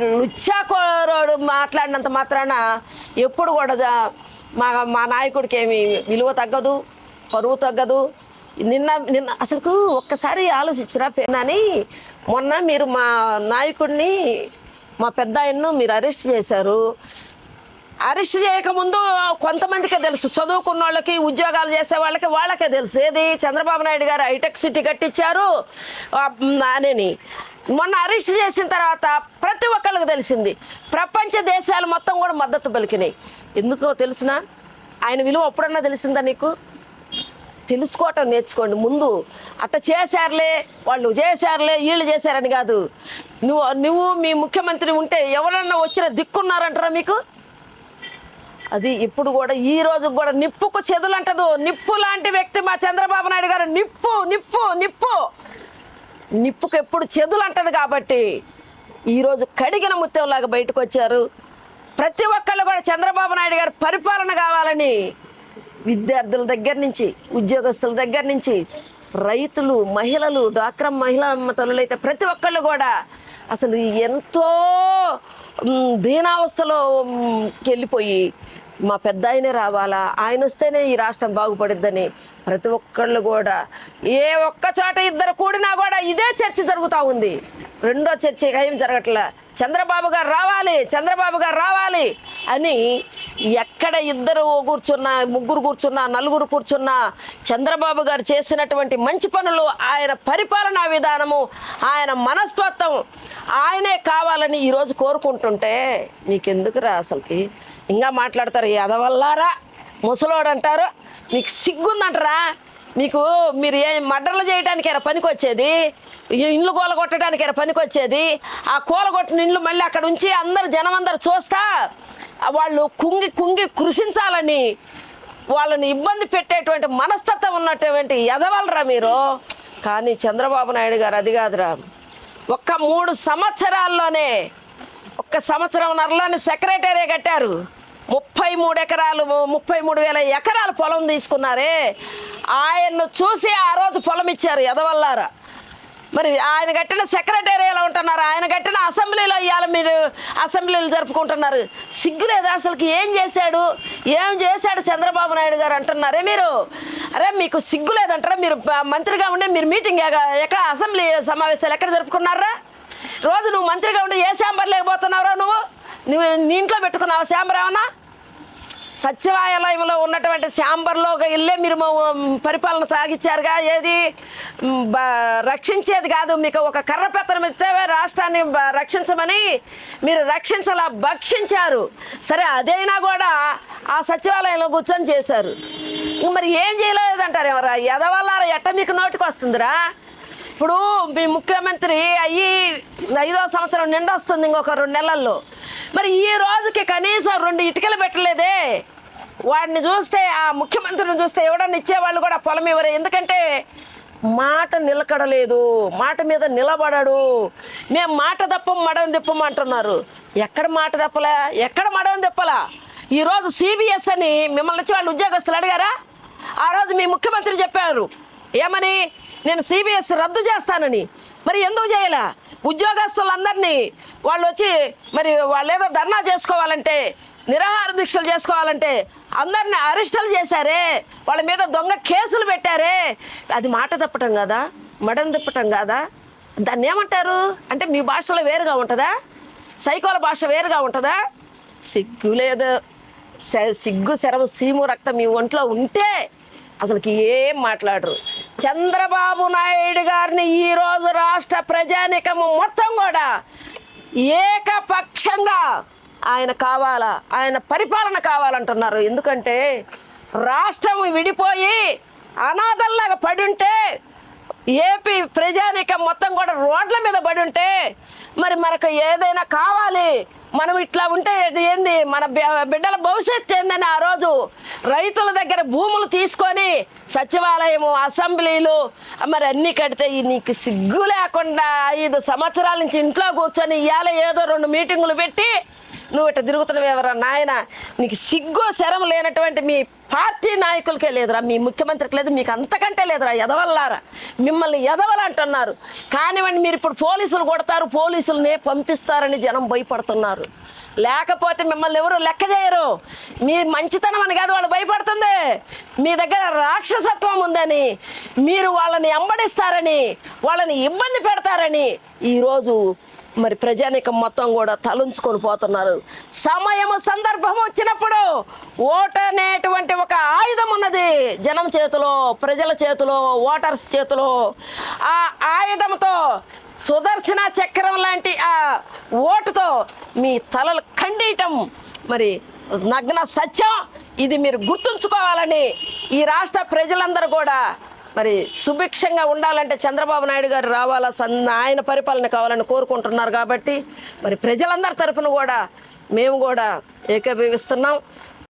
లుచ్చాకోరోడు మాట్లాడినంత మాత్రాన ఎప్పుడు కూడా మా మా నాయకుడికి ఏమి విలువ తగ్గదు పరువు తగ్గదు. నిన్న నిన్న అసలు ఒక్కసారి ఆలోచించరా పేనాని మొన్న మీరు మా నాయకుడిని మా పెద్ద ఆయన్ను మీరు అరెస్ట్ చేశారు. అరెస్ట్ చేయకముందు కొంతమందికే తెలుసు. చదువుకున్న వాళ్ళకి ఉద్యోగాలు చేసే వాళ్ళకి వాళ్ళకే తెలుసు. ఏది? చంద్రబాబు నాయుడు గారు హైటెక్ సిటీ కట్టించారు. ఆ, అని మొన్న అరెస్ట్ చేసిన తర్వాత ప్రతి ఒక్కళ్ళకి తెలిసింది. ప్రపంచ దేశాలు మొత్తం కూడా మద్దతు పలికినాయి. ఎందుకో తెలుసునా? ఆయన విలువ ఎప్పుడన్నా తెలిసిందా నీకు? తెలుసుకోవటం నేర్చుకోండి. ముందు అట్ట చేశారులే వాళ్ళు చేశారులే వీళ్ళు చేశారని కాదు. నువ్వు నువ్వు మీ ముఖ్యమంత్రి ఉంటే ఎవరన్నా వచ్చిన దిక్కున్నారంటారా మీకు? అది ఇప్పుడు కూడా ఈ రోజు కూడా నిప్పుకు చెదులు అంటదు నిప్పు లాంటి వ్యక్తి మా చంద్రబాబు నాయుడు గారు. నిప్పు నిప్పు నిప్పు. నిప్పుకు ఎప్పుడు చెదులు అంటది కాబట్టి ఈరోజు కడిగిన ముత్యంలాగా బయటకు వచ్చారు. ప్రతి ఒక్కళ్ళు కూడా చంద్రబాబు నాయుడు గారు పరిపాలన కావాలని విద్యార్థుల దగ్గర నుంచి ఉద్యోగస్తుల దగ్గర నుంచి రైతులు మహిళలు డాక్రం మహిళా తల్లులైతే ప్రతి ఒక్కళ్ళు కూడా అసలు ఎంతో దీనావస్థలో వెళ్ళిపోయి మా పెద్ద ఆయనే రావాలా ఆయన వస్తేనే ఈ రాష్ట్రం బాగుపడుద్దని ప్రతి ఒక్కళ్ళు కూడా ఏ ఒక్క చోట ఇద్దరు కూడినా కూడా ఇదే చర్చ జరుగుతూ ఉంది. రెండో చర్చ ఏం జరగట్లే. చంద్రబాబు గారు రావాలి చంద్రబాబు గారు రావాలి అని ఎక్కడ ఇద్దరు కూర్చున్నా ముగ్గురు కూర్చున్నా నలుగురు కూర్చున్నా చంద్రబాబు గారు చేసినటువంటి మంచి పనులు ఆయన పరిపాలనా విధానము ఆయన మనస్తత్వం ఆయనే కావాలని ఈరోజు కోరుకుంటుంటే మీకెందుకురా అసలుకి? ఇంకా మాట్లాడతారు ఎదవల్లారా ముసలోడు అంటారు మీకు సిగ్గుందంటారా? మీకు మీరు ఏ మర్డర్లు చేయడానికి ఎర పనికి వచ్చేది ఇండ్లు కూల కొట్టడానికి ఎర పనికి వచ్చేది ఆ కూల కొట్టిన ఇండ్లు మళ్ళీ అక్కడ ఉంచి అందరు జనం అందరు చూస్తా వాళ్ళు కుంగి కుంగి కృషించాలని వాళ్ళని ఇబ్బంది పెట్టేటువంటి మనస్తత్వం ఉన్నటువంటి ఎదవలరా మీరు? కానీ చంద్రబాబు నాయుడు గారు అది కాదురా. ఒక్క మూడు సంవత్సరాల్లోనే ఒక్క సంవత్సరంన్నరలోనే సెక్రటరీ కట్టారు. ముప్పై మూడు ఎకరాలు ముప్పై మూడు వేల ఎకరాలు పొలం తీసుకున్నారే. ఆయన్ను చూసి ఆ రోజు పొలం ఇచ్చారు ఎదవల్లారా. మరి ఆయన కట్టిన సెక్రటేరియలో ఉంటున్నారు. ఆయన కట్టిన అసెంబ్లీలో ఇవాళ మీరు అసెంబ్లీలు జరుపుకుంటున్నారు. సిగ్గులేదు అసలుకి ఏం చేశాడు? ఏం చేశాడు చంద్రబాబు నాయుడు గారు అంటున్నారే మీరు? అరే మీకు సిగ్గు లేదంటారా? మీరు మంత్రిగా ఉండే మీరు మీటింగ్ ఎక్కడ అసెంబ్లీ సమావేశాలు ఎక్కడ జరుపుకున్నారా? రోజు నువ్వు మంత్రిగా ఉండి ఏ శాంబర్ లేకపోతున్నావురా నువ్వు? నువ్వు నీ ఇంట్లో పెట్టుకున్నావా శాంబర్ సచివాలయంలో ఉన్నటువంటి శాంబర్లో వెళ్ళే మీరు పరిపాలన సాగించారుగా. ఏది? రక్షించేది కాదు. మీకు ఒక కర్ర పెత్తనం ఇస్తే రాష్ట్రాన్ని రక్షించమని మీరు రక్షించలా భక్షించారు. సరే అదైనా కూడా ఆ సచివాలయంలో కూర్చొని చేశారు. మరి ఏం చేయలేదంటారు ఎవరా ఎదవల్లారా ఎట్ట మీకు నోటికి వస్తుందిరా ఇప్పుడు మీ ముఖ్యమంత్రి అయ్యి ఐదో సంవత్సరం నిండొస్తుంది ఇంకొక రెండు నెలల్లో. మరి ఈ రోజుకి కనీసం రెండు ఇటుకలు పెట్టలేదే. వాడిని చూస్తే ఆ ముఖ్యమంత్రిని చూస్తే ఎవడన్నా ఇచ్చేవాళ్ళు కూడా పొలం ఇవ్వరు ఎందుకంటే మాట నిలకడలేదు. మాట మీద నిలబడడు. మేము మాట తప్పం మడం తిప్పం అంటున్నారు. ఎక్కడ మాట తప్పలా? ఎక్కడ మడం తిప్పలా? ఈరోజు సిబిఎస్ అని మిమ్మల్ని వచ్చి వాళ్ళు ఉద్యోగస్తులు అడిగారా? ఆ రోజు మీ ముఖ్యమంత్రి చెప్పారు. ఏమని? నేను సిబిఎస్ రద్దు చేస్తానని. మరి ఎందుకు చేయలే? ఉద్యోగస్తులందరినీ వాళ్ళు వచ్చి మరి వాళ్ళు ఏదో ధర్నా చేసుకోవాలంటే నిరాహార దీక్షలు చేసుకోవాలంటే అందరిని అరెస్టులు చేశారే. వాళ్ళ మీద దొంగ కేసులు పెట్టారే. అది మాట తప్పటం కాదా? మడం తిప్పటం కాదా? దాన్ని ఏమంటారు? అంటే మీ భాషలో వేరుగా ఉంటుందా? సైకోల భాష వేరుగా ఉంటుందా? సిగ్గు లేదు. స- సిగ్గు శరము సీము రక్తం మీ ఒంట్లో ఉంటే అసలుకి ఏం మాట్లాడరు. చంద్రబాబు నాయుడు గారిని ఈరోజు రాష్ట్ర ప్రజానికము మొత్తం కూడా ఏకపక్షంగా ఆయన కావాలా ఆయన పరిపాలన కావాలంటున్నారు. ఎందుకంటే రాష్ట్రం విడిపోయి అనాథల్లాగా పడుంటే ఏపీ ప్రజానీకం మొత్తం కూడా రోడ్ల మీద పడి ఉంటే మరి మనకు ఏదైనా కావాలి మనం ఇట్లా ఉంటే ఏంది మన బిడ్డల భవిష్యత్తు ఏందని ఆ రోజు రైతుల దగ్గర భూములు తీసుకొని సచివాలయము అసెంబ్లీలు మరి అన్నీ కడితే నీకు సిగ్గు లేకుండా ఐదు సంవత్సరాల నుంచి ఇంట్లో కూర్చొని ఇవాళ ఏదో రెండు మీటింగులు పెట్టి నువ్వు ఇట్ట తిరుగుతున్నావేవరా నాయన? నీకు సిగ్గు శరం లేనటువంటి మీ పార్టీ నాయకులకే లేదురా మీ ముఖ్యమంత్రికి లేదు మీకు అంతకంటే లేదురా ఎదవల్లారా? మిమ్మల్ని ఎదవలు అంటున్నారు కానివ్వండి మీరు ఇప్పుడు పోలీసులు కొడతారు పోలీసులనే పంపిస్తారని జనం భయపడుతున్నారు. లేకపోతే మిమ్మల్ని ఎవరు లెక్క చేయరు. మీ మంచితనం అని కాదు వాళ్ళు భయపడుతుంది. మీ దగ్గర రాక్షసత్వం ఉందని మీరు వాళ్ళని ఎంబడిస్తారని వాళ్ళని ఇబ్బంది పెడతారని ఈరోజు మరి ప్రజానికం మొత్తం కూడా తలుంచుకొని పోతున్నారు. సమయము సందర్భం వచ్చినప్పుడు ఓటు అనేటువంటి ఒక ఆయుధం ఉన్నది. జనం చేతిలో ప్రజల చేతిలో ఓటర్స్ చేతిలో. ఆ ఆయుధంతో సుదర్శన చక్రం లాంటి ఆ ఓటుతో మీ తలలు ఖండీయటం మరి నగ్న సత్యం ఇది మీరు గుర్తుంచుకోవాలని ఈ రాష్ట్ర ప్రజలందరూ కూడా మరి సుభిక్షంగా ఉండాలంటే చంద్రబాబు నాయుడు గారు రావాలా? సన్న ఆయన పరిపాలన కావాలని కోరుకుంటున్నారు కాబట్టి మరి ప్రజలందరి తరపున కూడా మేము కూడా ఏకీభవిస్తున్నాం.